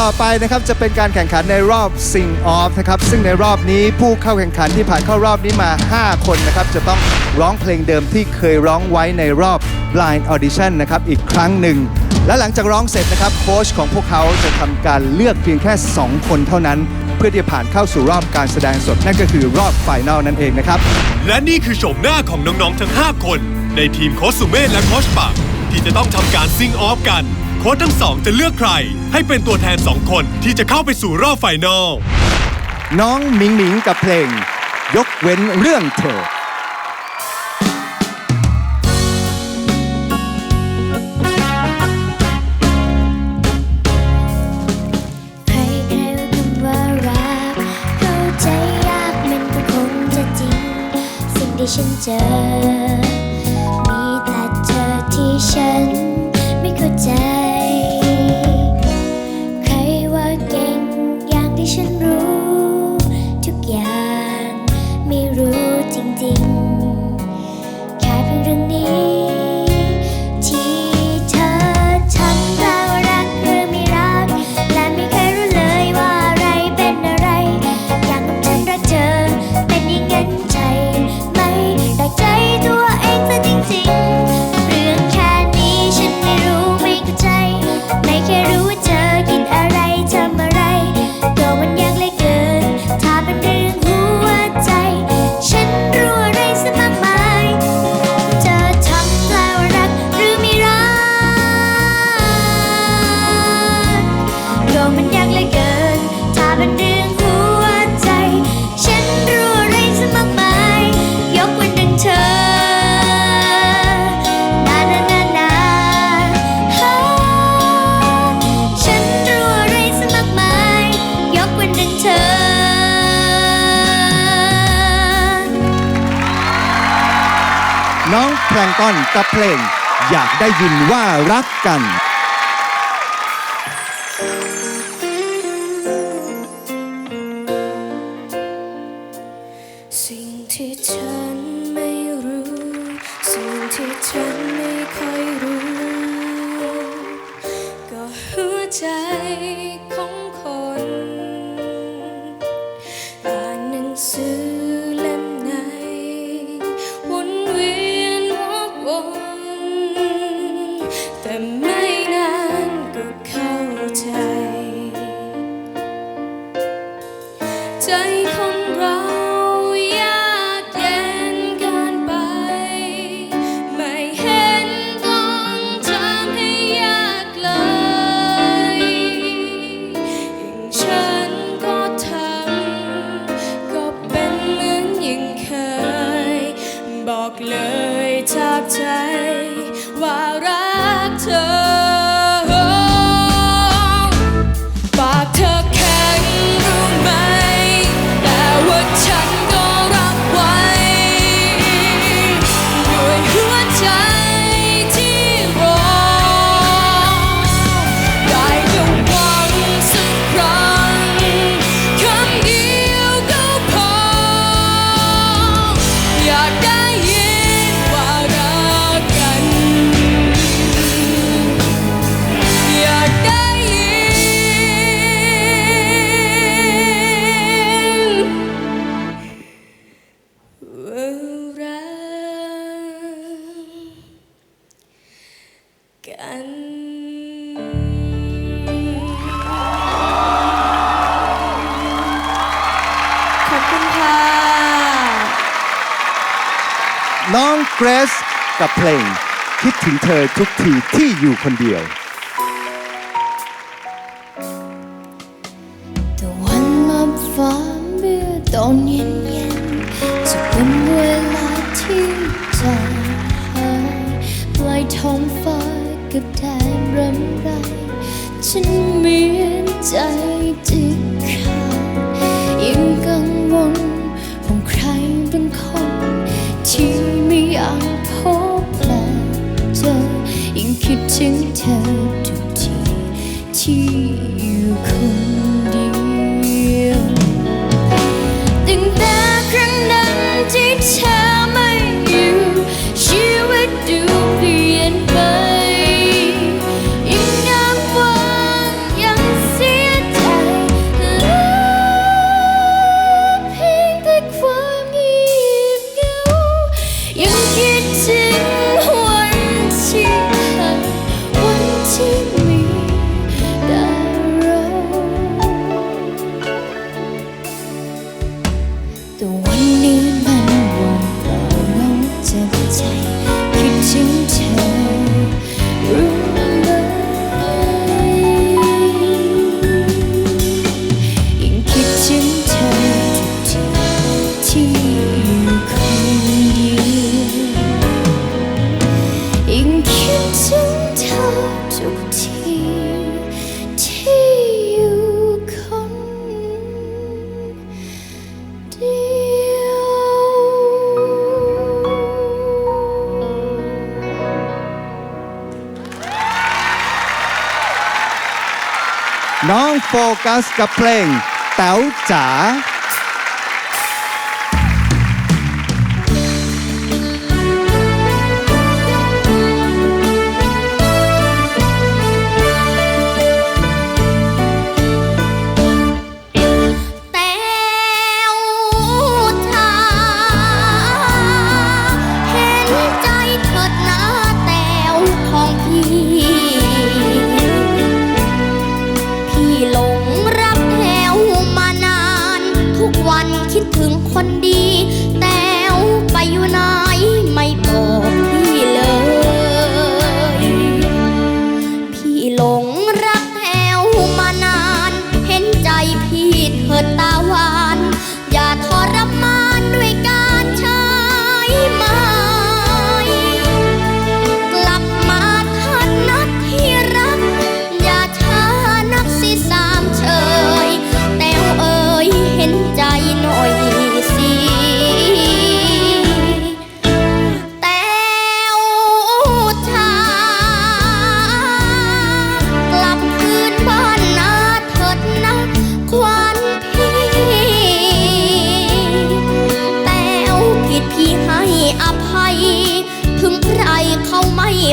ต่อไปนะครับจะเป็นการแข่งขันในรอบ Sing Off นะครับซึ่งในรอบนี้ผู้เข้าแข่งขันที่ผ่านเข้ารอบนี้มา 5 คนนะครับจะต้องร้องเพลงเดิมที่เคยร้องไว้ในรอบ Blind Audition นะครับอีกครั้งหนึ่ง และหลังจากร้องเสร็จนะครับโค้ชของพวกเขาจะทำการเลือกเพียงแค่ 2 คนเท่านั้น เพื่อที่จะผ่านเข้าสู่รอบการแสดงสดนั่นก็คือรอบไฟนอลนั่นเองนะครับและนี่คือโฉมหน้าของน้องๆทั้ง 5 คน ในทีมโค้ชสุเมธและโค้ชปักที่จะต้องทำการซิงออฟกัน โค้ชทั้งสองจะเลือกใคร ให้เป็นตัวแทน 2 คนที่จะเข้าไปสู่รอบไฟนอล น้องหมิงหมิงกับเพลง ยกเว้นเรื่องเธอ ใครใครว่าคำว่ารักเข้าใจยากมันก็คงจะจริง สิ่งที่ฉันเจอ น้องแพลงต้อนกับเพลง อยากได้ยินว่ารักกัน น้องเกรซกับเพลง คิดถึงเธอทุกทีที่อยู่คนเดียวแต่วันลับฟ้าเมื่อตอนเย็นเย็นจะเป็นเวลาที่ใจหายปล่อยท้องฟ้ากับแดดรำไร ฉันเหมือนใจจะ ยัง น้องโฟกัสกับเพลงแต๋วจ๋า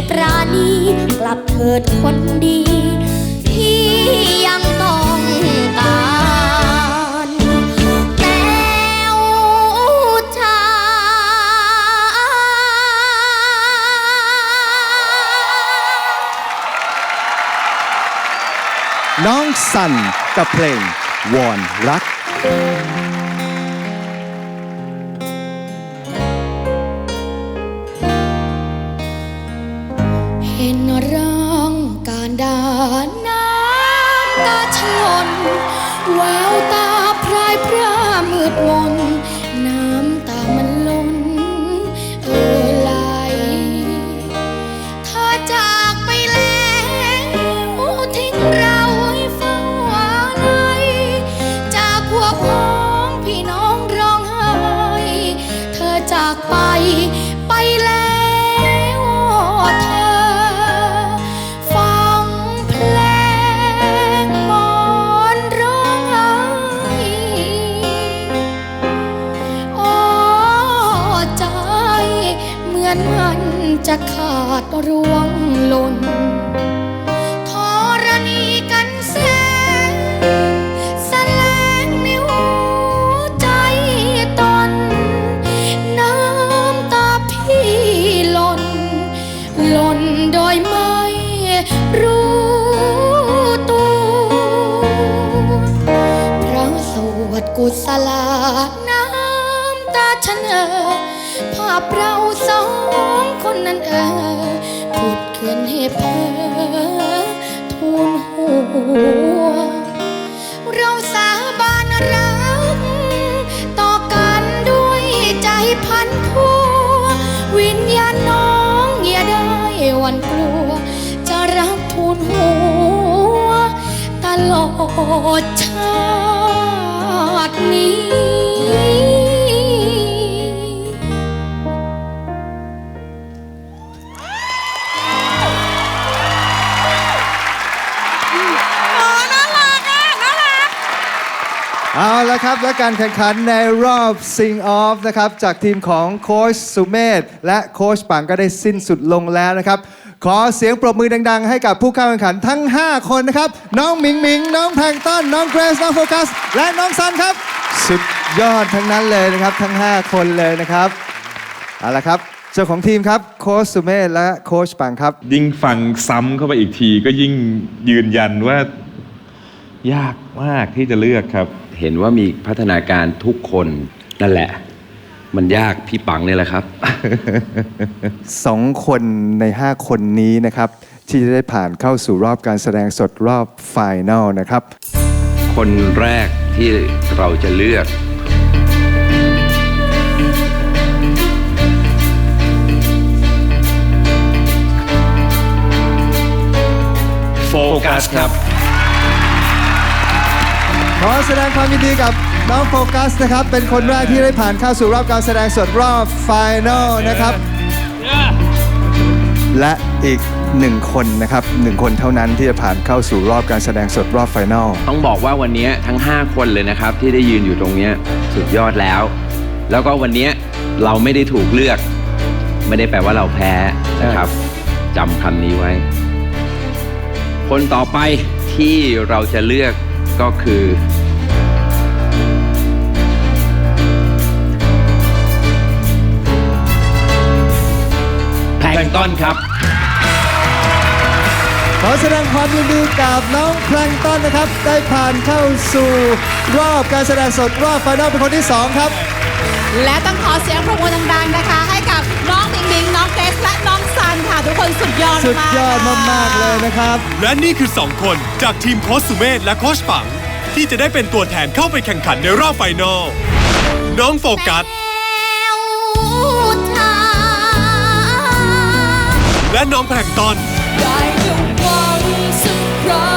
ปราณีกลับเถิดคนดี พี่ยังต้องการแต้วจ๋าน้องสันกับเพลงวอนรักำตาชลนแววตาพรายพร่ามืดมน น้ำตามันล้นเออไหลเธอจากไปแล้วทิ้งเราให้เฝ้าอะไรจากพวกพ้องพี่น้องร้องไห้ เธอจากไป ขาดร่วงหล่นาพเราสองคนนั้นเออผุดขึ้นให้เพอทูลหัว เราสาบานรัก ต่อกันด้วยใจพันพัว วิญญาณน้องอย่าได้วันกลัว จะรักทูลหัว ตลอดชาตินี้ เอาละครับ และการแข่งขันในรอบ Sing Off นะครับ จากทีมของโค้ชสุเมธและโค้ชปังก็ได้สิ้นสุดลงแล้วนะครับ ขอเสียงปรบมือดังๆ ให้กับผู้เข้าแข่งขันทั้ง 5 คนนะครับ น้องหมิงหมิง น้องแพงต้น น้องเกรซน้องโฟกัส และน้องซันครับ สุดยอดทั้งนั้นเลยนะครับ ทั้ง 5 คนเลยนะครับเอาละครับเจ้าของทีมครับโค้ชสุเมธและโค้ชปังครับ ยิ่งฟังซ้ำเข้าไปอีกทีก็ยิ่งยืนยันว่า ยากมากที่จะเลือกครับ เห็นว่ามีพัฒนาการทุกคนนั่นแหละ มันยากพี่ปังเนี่ยแหละครับ สองคนใน 5 คนนี้นะครับ ที่จะได้ผ่านเข้าสู่รอบการแสดงสดรอบไฟแนลนะครับ คนแรกที่เราจะเลือก โฟกัสครับข อแสดงความยินดีกับน้องโฟกัสนะครับ เป็นคนแรกที่ได้ผ่านเข้าสู่รอบการแสดงสดรอบไฟแนลนะครับ และอีกหนึ่งคนนะครับหนึ่งคนเท่านั้นที่จะผ่านเข้าสู่รอบการแสดงสดรอบไฟนลต้องบอกว่าวันนี้ทั้ง 5 คนเลยนะครับ ที่ได้ยืนอยู่ตรงเนี้ยสุดยอดแล้ว แล้วก็วันนี้เราไม่ได้ถูกเลือก ไม่ได้แปลว่าเราแพ้นะครับจำคำนี้ไว้ คนต่อไปที่เราจะเลือกก็คือ ต้อนครับ ขอแสดงความยินดีกับน้องแพลงก์ต้นนะครับ ได้ผ่านเข้าสู่รอบการแสดงสดรอบไฟนอลเป็นคนที่2ครับ และต้องขอเสียงปรบมือดังๆนะคะ ให้กับน้องหมิงหมิงน้องเกรซและน้องซันค่ะ ทุกคนสุดยอดสุดยอดค่ะมากๆเลยนะครับ และนี่คือ 2 คนจากทีมโค้ชสุเมธและโค้ชปัง ที่จะได้เป็นตัวแทนเข้าไปแข่งขันในรอบไฟนอลน้องโฟกัส และน้องแพลงตอนได้แต่วังสักครั้